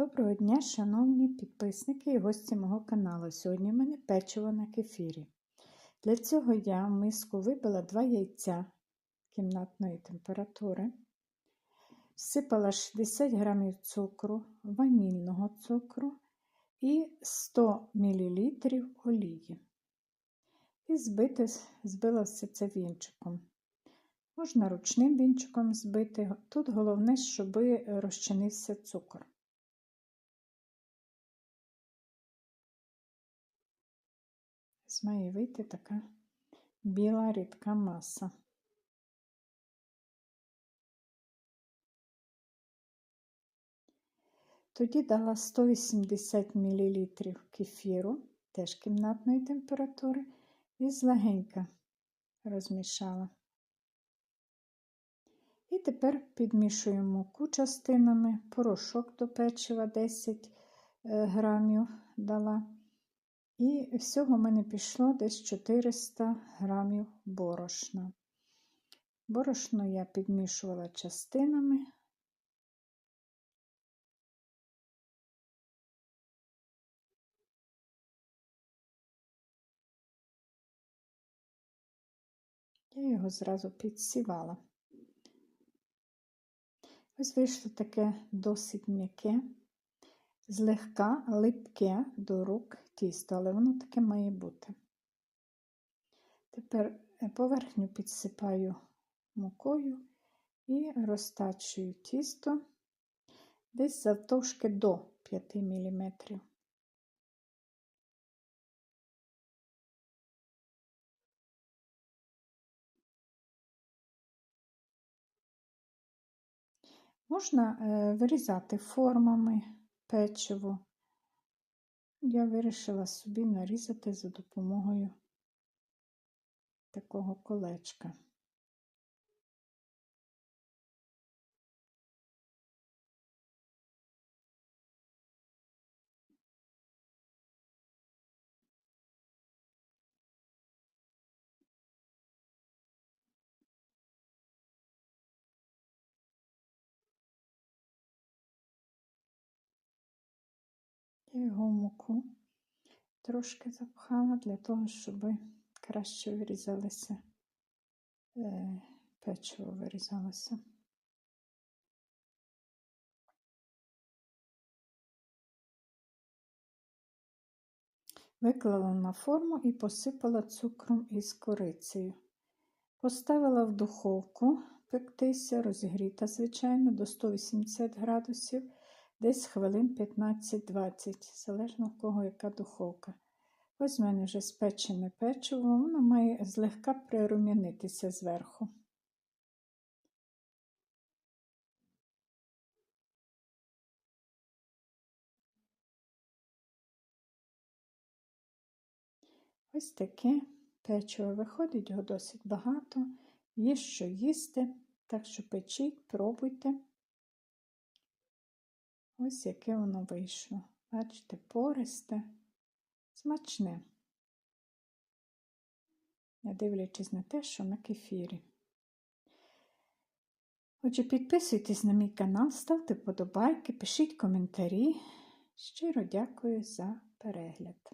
Доброго дня, шановні підписники і гості мого каналу. Сьогодні в мене печиво на кефірі. Для цього я в миску вибила два яйця кімнатної температури, всипала 60 г цукру, ванільного цукру і 100 мл олії. І збити, збила все це вінчиком. Можна ручним вінчиком збити. Тут головне, щоб розчинився цукор. Має вийти така біла рідка маса. Тоді дала 180 мл кефіру, теж кімнатної температури, і злегенька розмішала. І тепер підмішуємо муку частинами, порошок до печива 10 е, грамів дала. І всього в мене пішло десь 400 грамів борошна. Борошно я підмішувала частинами. Я його зразу підсівала. Ось вийшло таке досить м'яке злегка липке до рук тісто, але воно таке має бути. Тепер е, поверхню підсипаю мукою і розтачую тісто десь завтовшки до 5 мм. Можна е, вирізати формами печиво. Я вирішила собі нарізати за допомогою такого колечка. Його муку трошки запхала для того, щоб краще вирізалося, е, печиво вирізалося. Виклала на форму і посипала цукром із корицею. Поставила в духовку пектися, розігріта, звичайно, до 180 градусів десь хвилин 15-20, залежно в кого яка духовка. Ось в мене вже спечене печиво, воно має злегка прирум'янитися зверху. Ось таке печиво виходить, його досить багато, є що їсти, так що печіть, пробуйте. Ось яке воно вийшло. Бачите, пористе, смачне, не дивлячись на те, що на кефірі. Отже, підписуйтесь на мій канал, ставте вподобайки, пишіть коментарі. Щиро дякую за перегляд.